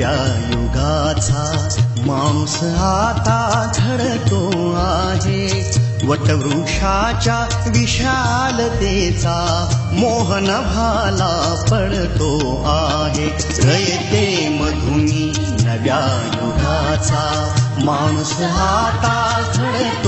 युगाचा माणूस आता घडतो आहे. वटवृक्षाच्या विशालतेचा मोहन भाला पडतो आहे. रयते मधुनी नव्या युगाचा माणूस आता आहे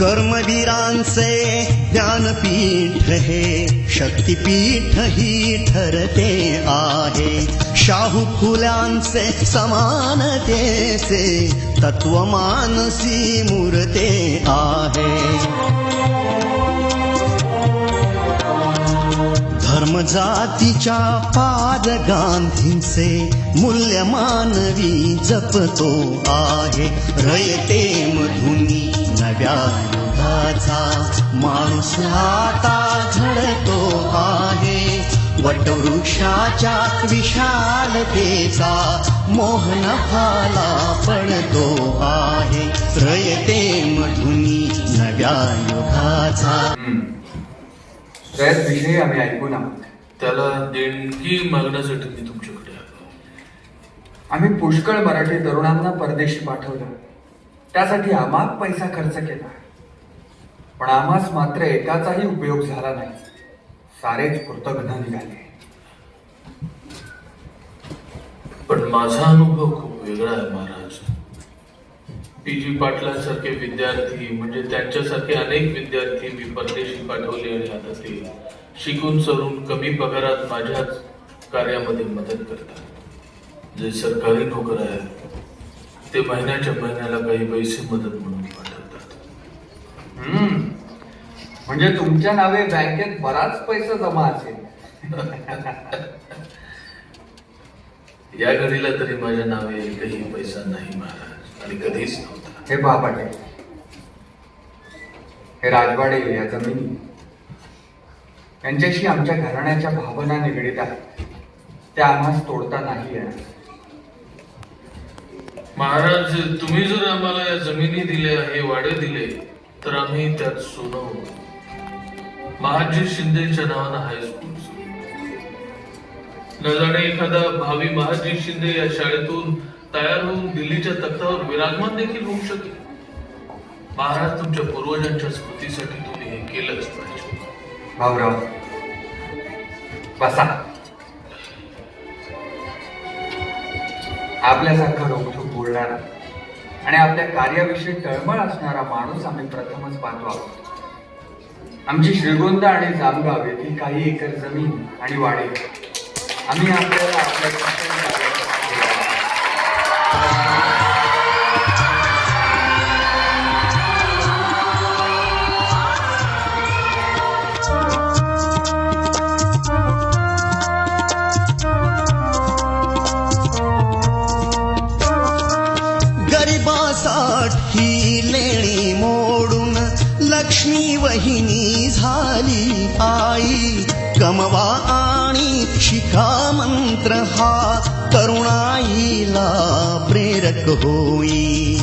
कर्मवीरांचे ज्ञानपीठ हे शक्तिपीठ ही ठरते आहे। शाहू फुल्यांचे समानतेचे तत्वमानसी मूर्ते आहे। धर्म जातीच्या पाद गांधींचे मूल्य मानवी जपतो आहे। रयते मधुनी नव्या युगाचा माणूस आता घडतो आहे. वटवृक्षाच्या विशालतेचा मोहन भाला पडतो आहे. रयते मधुनी नव्या युगाचा. विषयी आम्ही ऐकून आहोत त्याला देणगी मागण्यासाठी मी तुमच्याकडे आलो. आम्ही पुष्कळ मराठी तरुणांना परदेशी पाठवलं. त्यासाठी आम्हाक पैसा खर्च केला. पण आम्हास मात्र एकाचाही उपयोग झाला नाही. सारेच कृतज्ञ निघाले. पण माझा अनुभव खूप वेगळा आहे महाराज. पी जी पाटलांसारखे विद्यार्थी म्हणजे त्यांच्यासारखे अनेक विद्यार्थी मी परदेशी पाठवले आणि आता ते शिकून सरून कमी पगारात माझ्याच कार्यामध्ये मदत करतात. जे सरकारी नोकर आहेत ते महिन्याच्या महिन्याला काही पैसे मदत म्हणून पाठवतात. हम्म. म्हणजे तुमच्या नावे बँकेत बराच पैसा जमा असेल. या घडीला तरी माझ्या नावे एकही पैसा नाही महाराज आणि कधीच नव्हता. हे पाटील. हे राजवाडे या जमिनी. यांच्याशी आमच्या घराण्याच्या भावना निगडीत आहेत. त्या आम्हास तोडता नाही येणार. महाराज तुम्ही जर आम्हाला या जमिनी दिल्या हे वाडे दिले तर आम्ही त्यात सोनं होतो महाजी शिंदेच्या नावानं हायस्कूल न जाणे एखादा भावी महाजी शिंदे या शाळेतून तयार होऊन दिल्लीच्या तख्तावर विराजमान देखील होऊ शकेल. महाराज तुमच्या पूर्वजांच्या स्मृतीसाठी तुम्ही हे केलंच पाहिजे. भाऊराव बसा. आपल्यासारखा रोखठोक बोलणारा आणि आपल्या कार्याविषयी तळमळ असणारा माणूस आम्ही प्रथमच पाहतो आहोत. आमची श्रीगोंदा आणि जामगाव येथील काही एकर जमीन आणि वाडे आम्ही आपल्याला आपल्या लक्ष्मी वहिनी झाली आई कमवा आणि शिका मंत्र हा तरुणाईला प्रेरक होई।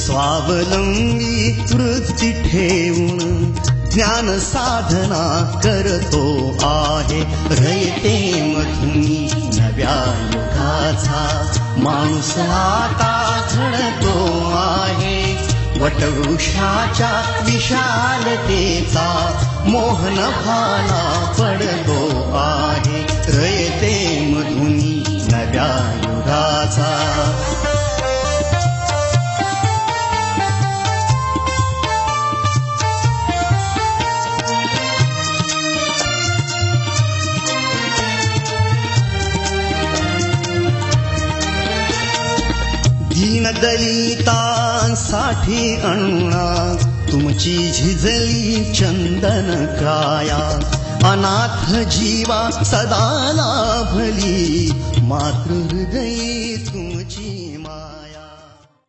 स्वावलंबी वृत्ती ठेवून ज्ञान साधना करतो आहे रयते मधुनी नव्या युगाचा माणूस आता घडतो आहे वटवृक्षाच्या विशालतेचा मोहन भाला पडतो दीनदलितांसाठी अण्णा तुमची झिजली चंदन काया अनाथ जीवा सदा लाभली मातृ हृदयी तुमची मा